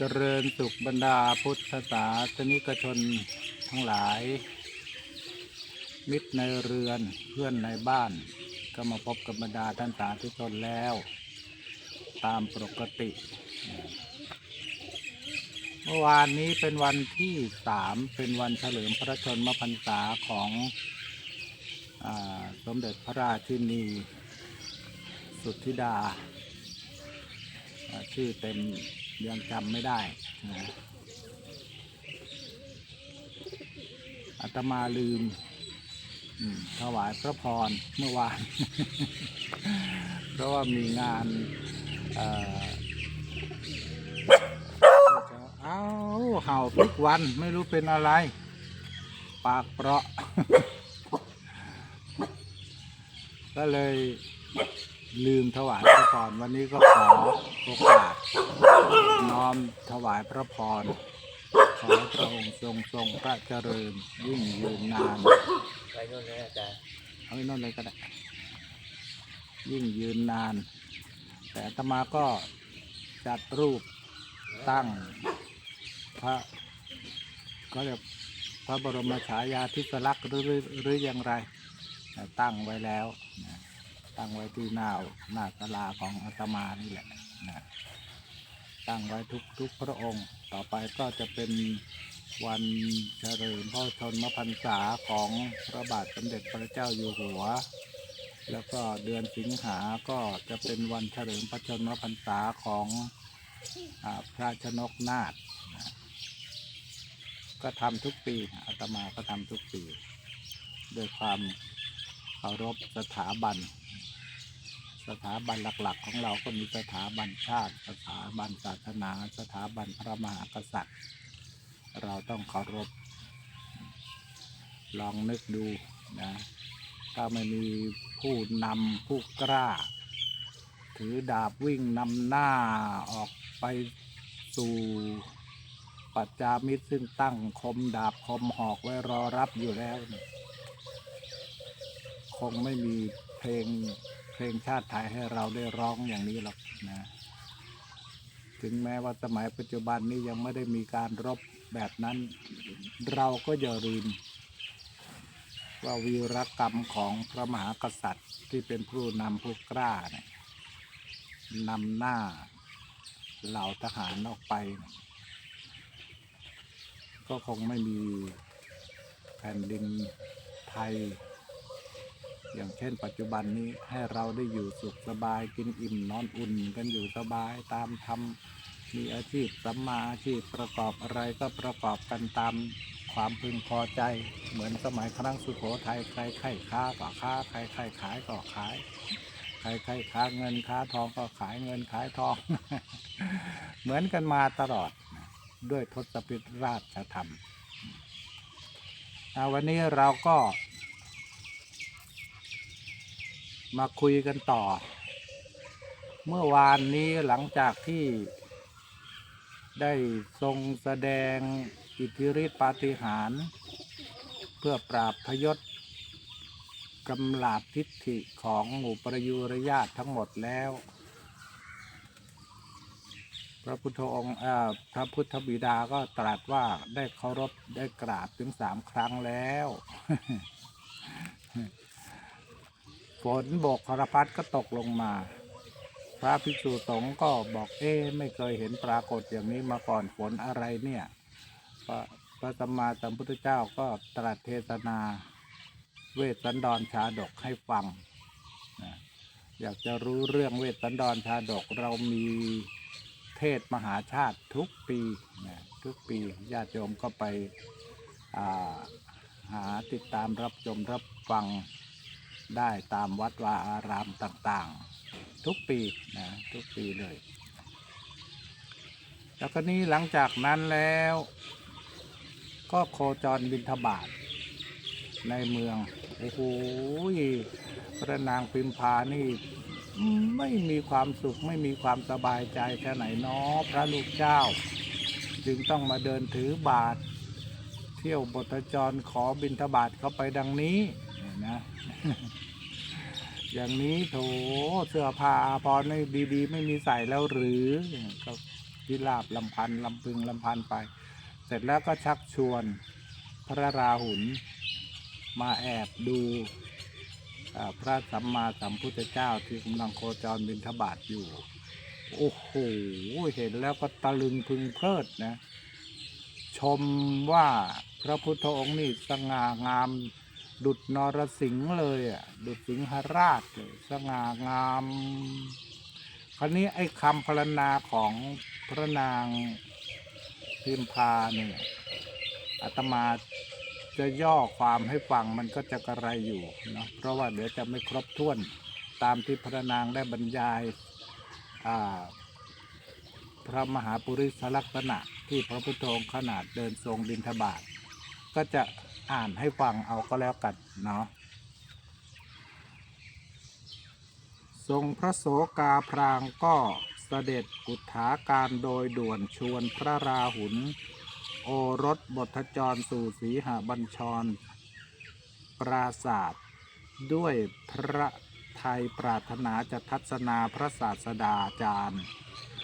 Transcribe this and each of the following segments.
เจริญสุขบรรดาพุทธศาสนิกชนทั้งหลาย มิตรในเรือนเพื่อนในบ้าน ก็มาพบกับบรรดาท่านสาธุชนแล้ว ตามปกติ เมื่อวานนี้เป็นวันที่สามเป็นวันเฉลิมพระชนมพรรษาของอสมเด็จพระราชินี สุทธิดา ชื่อเต็ม ยังจำไม่ได้นะอาตมาลืมถวายพระพรเมื่อวาน เพราะว่ามีงานเออเอ้าเห่าทุกวันไม่รู้เป็นอะไร ปากเปราะ ก็เลย ลืมถวายพระพรวันนี้ก็ขอโอกาส น้อมถวายพระพร ขอพระองค์ทรงทรงพระเจริญยิ่งยืนนาน ไปโน่นเลยอาจารย์เอาไว้นั่นเลยก็ได้ ยิ่งยืนนาน แต่อาตมาก็จัดรูปตั้งพระก็เรียกพระบรมฉายาธิสลักษณ์หรือหรือหรืออย่างไร ตั้งไว้แล้วนะ ตั้งไว้ที่หน้าหน้าศาลาของอาตมานี่แหละนะตั้งไว้ทุกทุกพระองค์ ต่อไปก็จะเป็นวันเฉลิมพระชนมพรรษาของพระบาทสมเด็จพระเจ้าอยู่หัว แล้วก็เดือนสิงหาก็จะเป็นวันเฉลิมพระชนมพรรษาของอพระชนกนาถนะก็ทำทุกปีอาตมาก็ทำทุกปี ด้วยความเคารพสถาบัน สถาบันหลักๆ ของเราก็มีสถาบันชาติ สถาบันศาสนา สถาบันพระมหากษัตริย์ เราต้องเคารพ ลองนึกดูนะถ้าไม่มีผู้นำผู้กล้า ถือดาบวิ่งนำหน้าออกไปสู่ปัจจามิตรซึ่งตั้งคมดาบคมหอกไว้รอรับอยู่แล้ว คงไม่มีเพลง เพลงชาติไทยให้เราได้ร้องอย่างนี้หรอกนะ ถึงแม้ว่าสมัยปัจจุบันนี้ยังไม่ได้มีการรบแบบนั้น เราก็อย่าลืมว่าวีรกรรมของพระมหากษัตริย์ที่เป็นผู้นำผู้กล้าเนี่ยนำหน้าเหล่าทหารออกไป ก็คงไม่มีแผ่นดินไทย อย่างเช่น ปัจจุบันนี้ให้เราได้อยู่สุขสบายกินอิ่มนอนอุ่นกันอยู่สบายตามทำมีอาชีพสัมมาอาชีพประกอบอะไรก็ประกอบกันตามความพึงพอใจ เหมือนสมัยครั้งสุโขทัยใครใครค้าก็ค้าใครใครขายก็ขายใครใครค้าเงินค้าทองก็ขายเงินขายทอง เหมือนกันมาตลอดด้วยทศพิธราชธรรมวันนี้เราก็ มาคุยกันต่อ เมื่อวานนี้หลังจากที่ ได้ทรงแสดงอิทธิฤทธิปาฏิหาริย์เพื่อปราบพยศกำลาบทิฏฐิของหมู่ประยุรญาติทั้งหมดแล้ว พระพุทธองค์พระพุทธบิดาก็ตรัสว่าได้เคารพได้กราบถึงสามครั้งแล้ว นบกคารพัดก็ตกลงมา พระภิกษุสงฆ์ก็บอกเอ๊ไม่เคยเห็นปรากฏอย่างนี้มาก่อนฝนอะไรเนี่ย พระพระสัมมาสัมพุทธเจ้าก็ตรัสเทศนา เวสสันดรชาดกให้ฟังนะอยากจะรู้เรื่องเวสสันดรชาดกเรามีเทศมหาชาติทุกปีนะทุกปีญาติโยมก็ไปาหาติดตามรับชมรับฟัง ได้ตามวัดวาอารามต่างๆ ทุกปีนะทุกปีเลย แล้วก็นี้หลังจากนั้นแล้ว ก็โคจรบินทบาทในเมือง โอ้โหพระนางพิมพานี่ไม่มีความสุขไม่มีความสบายใจแค่ไหนเนาะพระลูกเจ้า จึงต้องมาเดินถือบาท เที่ยวบทจรขอบินทบาทเข้าไปดังนี้ นะ อย่างนี้โถเสื้อผ้าอาภรณ์นี่ดีๆ ไม่มีใส่แล้วหรือก็พิราบลำพันลำพึงลำพันไป เสร็จแล้วก็ชักชวนพระราหุลมาแอบดูพระสัมมาสัมพุทธเจ้าที่กำลังโคจรบินทบาทอยู่ โอ้โห เห็นแล้วก็ตะลึงพึงเพลิดนะ ชมว่าพระพุทธองค์นี่สง่างาม ดุจนรสิงห์เลยอะดุจสิงหราชเลยสง่างาม คราวนี้ไอ้คำพรรณนาของพระนางพิมพาเนี่ยอาตมาจะย่อความให้ฟังมันก็จะกระไรอยู่เนาะเพราะว่าเดี๋ยวจะไม่ครบถ้วนตามที่พระนางได้บรรยายพระมหาปุริสลักษณะที่พระพุทธองค์ขนาดเดินทรงบินทบาทก็จะ อ่านให้ฟังเอาก็แล้วกันเนาะทรงพระโสกาพรางก็เสด็จอุทาการโดยด่วนชวนพระราหุลโอรสบทจรสู่สีหบัญชร ปราศาสตร์ด้วยพระไทยปรารถนาจะทัศนาพระศาสดาจารย์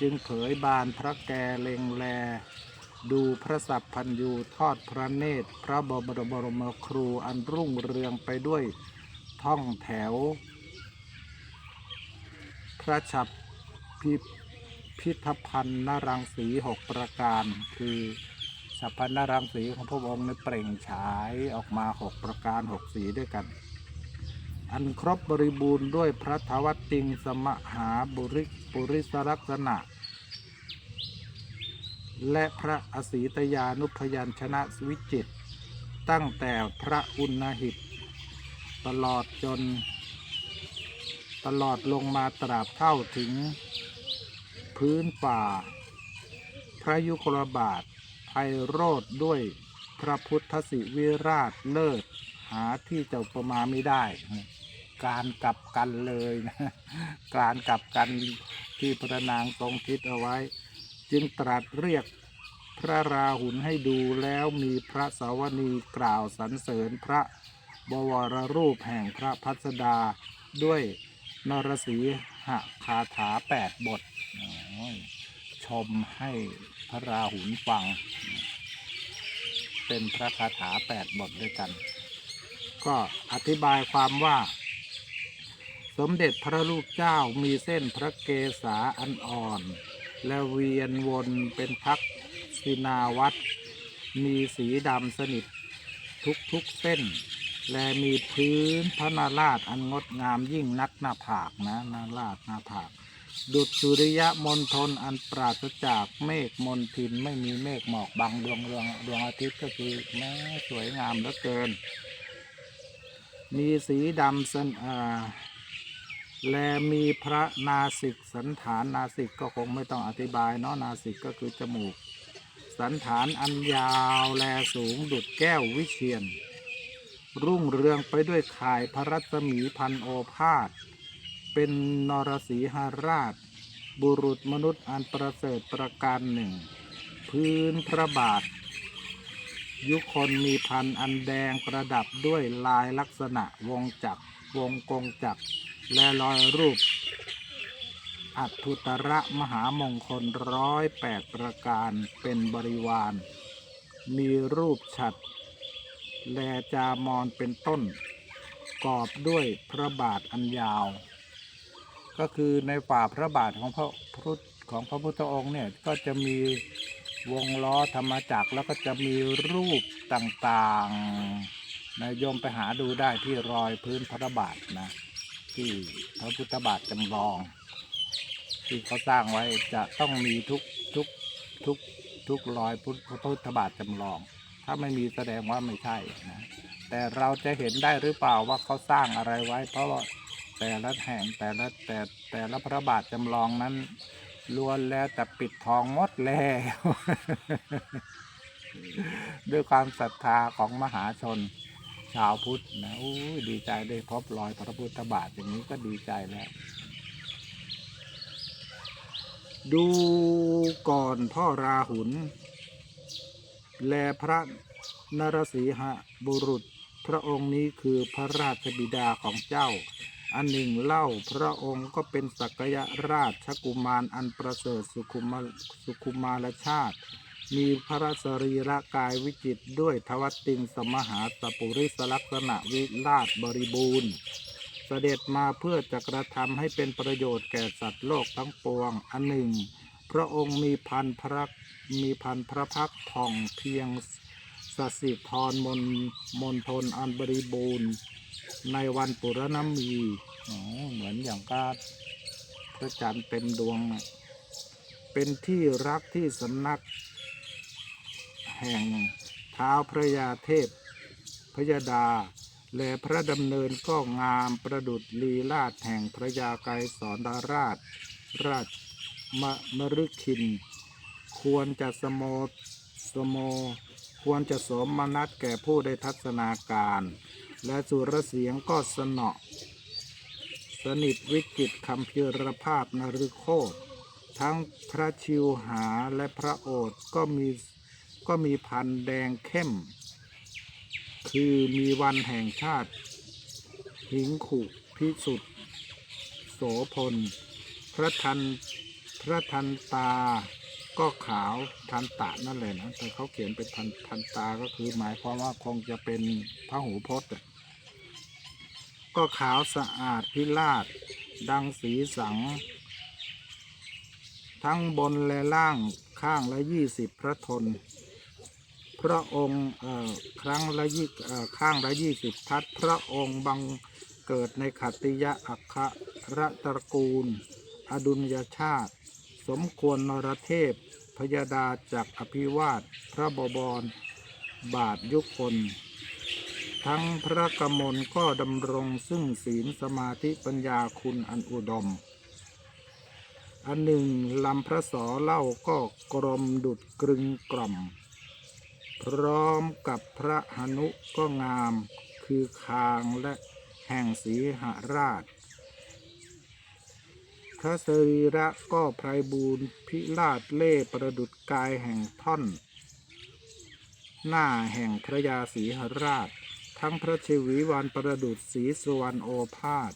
จึงเผยบานพระแกเลงแล ดูพระสัพพันยูทอดพระเนตร พระบรมบรมครูอันรุ่งเรืองไปด้วยท่องแถว พระฉับพิพิธภัณฑ์นรังสีหกประการ คือฉับพันนรังสีของพระองค์ในเปล่งฉายออกมาหกประการหกสีด้วยกัน อันครบบริบูรณ์ด้วยพระทวติงสมหาบุริปุริสลักษณะ และพระอสีตยานุพยัญชนะวิจิต ตั้งแต่พระอุณหิต ตลอดจน ตลอดลงมาตราบเท่าถึง พื้นป่า พระยุคลบาทไพโรธด้วยพระพุทธสิวิราชเลิศ หาที่จะประมาไม่ได้ การกลับกันเลยนะ การกลับกันที่พระนางทรงคิดเอาไว้ จึงตรัสเรียกพระราหุลให้ดูแล้วมีพระสาวนีกล่าวสรรเสริญพระบวรรูปแห่งพระพัสดาด้วยนรสีหคาถาแปดบท ชมให้พระราหุลฟัง เป็นพระคาถาแปดบทด้วยกัน ก็อธิบายความว่า สมเด็จพระลูกเจ้ามีเส้นพระเกศาอันอ่อน และเวียนวนเป็นพักศินาวัตรมีสีดำสนิททุกทุกเส้น และมีพื้นพระนาราชอันงดงามยิ่งนักหน้าผากนะนาราชหน้าผาก ดุจสุริยะมณฑลอันปราศจากเมฆมนทินไม่มีเมฆหมอกบังดวงดวงดวงอาทิตย์ก็คือแม้สวยงามเหลือเกิน มีสีดำสนอ่า และมีพระนาสิกสันฐานนาสิกก็คงไม่ต้องอธิบายเนาะนาสิกก็คือจมูก สันฐานอันยาวแลสูงดุดแก้ววิเชียน รุ่งเรืองไปด้วยข่ายพระรัศมีพันโอภาส เป็นนรสีหราช บุรุษมนุษย์อันประเสริฐประการหนึ่ง พื้นพระบาท ยุคนมีพันอันแดงประดับด้วยลายลักษณะวงจักรวงกงจักร และรอยรูป อัทุตระมหามงคลร้อยแปดประการเป็นบริวาร มีรูปฉัด แลจามอนเป็นต้น กอบด้วยพระบาทอันยาว ก็คือในฝ่าพระบาทของพระพุทธของพระพุทธองค์เนี่ยก็จะมีวงล้อธรรมจักรแล้วก็จะมีรูปต่างๆนะโยมไปหาดูได้ที่รอยพื้นพระบาทนะ ที่พระพุทธบาทจำลอง ที่เขาสร้างไว้จะต้องมีทุกทุกทุกทุกรอยพุทธพระพุทธบาทจำลอง ถ้าไม่มีแสดงว่าไม่ใช่นะแต่เราจะเห็นได้หรือเปล่าว่าเขาสร้างอะไรไว้ เพราะว่าแต่ละแห่งแต่ละแต่แต่ละพระบาทจำลองนั้นล้วนแล้วแต่ปิดทองหมดแล้วด้วยความศรัทธาของมหาชน ชาวพุทธนะอู้ดีใจได้พบรอยพระพุทธบาทอย่างนี้ก็ดีใจแล้ว ดูก่อนพ่อราหุล แลพระนรสีหบุรุษ พระองค์นี้คือพระราชบิดาของเจ้า อันหนึ่งเล่าพระองค์ก็เป็นสักยราชกุมารอันประเสริฐสุขุมาสุขุมารชาติ มีพระสรีระกายวิจิตด้วยทวัตติงสมหาสปุริสลักษณะวิราชบริบูรณ์ เสด็จมาเพื่อจะกระทำให้เป็นประโยชน์แก่สัตว์โลกทั้งปวง อันหนึ่ง พระองค์มีพันพระมีพันพระพักผ่องเพียงสสิธรมนมนทนอันบริบูรณ์ ในวันปุรณมีเหมือนอย่างกาพระจันทร์เต็มดวง เป็นที่รักที่สำนัก แห่งเท้าวพระยาเทพพยดา และพระดำเนินก็งามประดุดลีลาศแห่งพระยาไกรสอนดาราช ราชมมฤคิน ควรจะสโมสโม ควรจะสมมนัตแก่ผู้ได้ทัศนาการ และสุรเสียงก็สนอสนิทวิจิตคำเพียรภาพนฤโคตทั้งพระชิวหาและพระโอษก็มี ก็มีพันธุ์แดงเข้ม คือมีวันแห่งชาติ หิงขุพิสุทธิ์โสพล พระทันพระทันตาก็ขาวทันตะนั่นแหละนะแต่เขาเขียนเป็นทันทันตาก็คือหมายความว่าคงจะเป็นพระหูพจน์ก็ขาวสะอาดพิราชดังสีสัง ทั้งบนและล่างข้างละยี่สิบพระทน พระองค์ครั้งละยี่ข้างละยี่สิบทัศพระองค์บังเกิดในขัตติยะอัครตระกูล อดุลยชาติ สมควรนรเทพพยดาจากอภิวาทพระบวรบาทยุคลทั้งพระกมลก็ดำรงซึ่งศีลสมาธิปัญญาคุณอันอุดม อันหนึ่งลำพระสอเล่าก็กรมดุดกรึงกล่อม พร้อมกับพระหนุก็งาม คือคางและแห่งสีหราช พระสรีระก็ไพรบูรณ์พิราชเล่ประดุดกายแห่งท่อน หน้าแห่งพระยาศรีหราช ทั้งพระชวีวันประดุดศรีสุวรรณโอภาส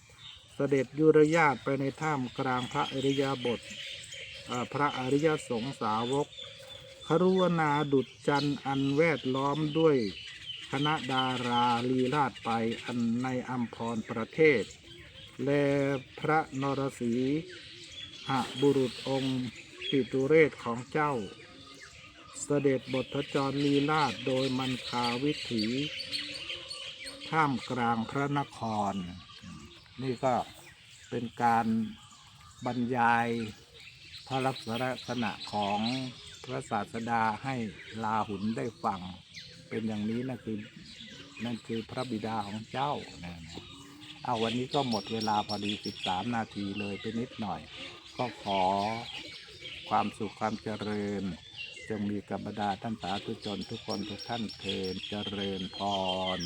เสด็จยุรญาตไปในถ้ำกลางพระอริยบทพระอริยสงสาวก ครุวนาดุจจันอันแวดล้อมด้วยคณะดาราลีลาดไปอันในอัมพรประเทศ และพระนรสีหบุรุษองค์ปิตุเรศของเจ้า เสด็จบทจรลีลาดโดยมันคาวิถีท่ามกลางพระนคร นี่ก็เป็นการบรรยายพระลักษณะของ พระศาสดาให้ลาหุนได้ฟัง เป็นอย่างนี้นะคือนั่นคือพระบิดาของเจ้านะเอาวันนี้ก็หมดเวลาพอดี 13 นาทีเลยไปนิดหน่อย ก็ขอความสุขความเจริญ จงมีกับบรรดาท่านสาธุชนทุกคนทุกท่านเทินเจริญพร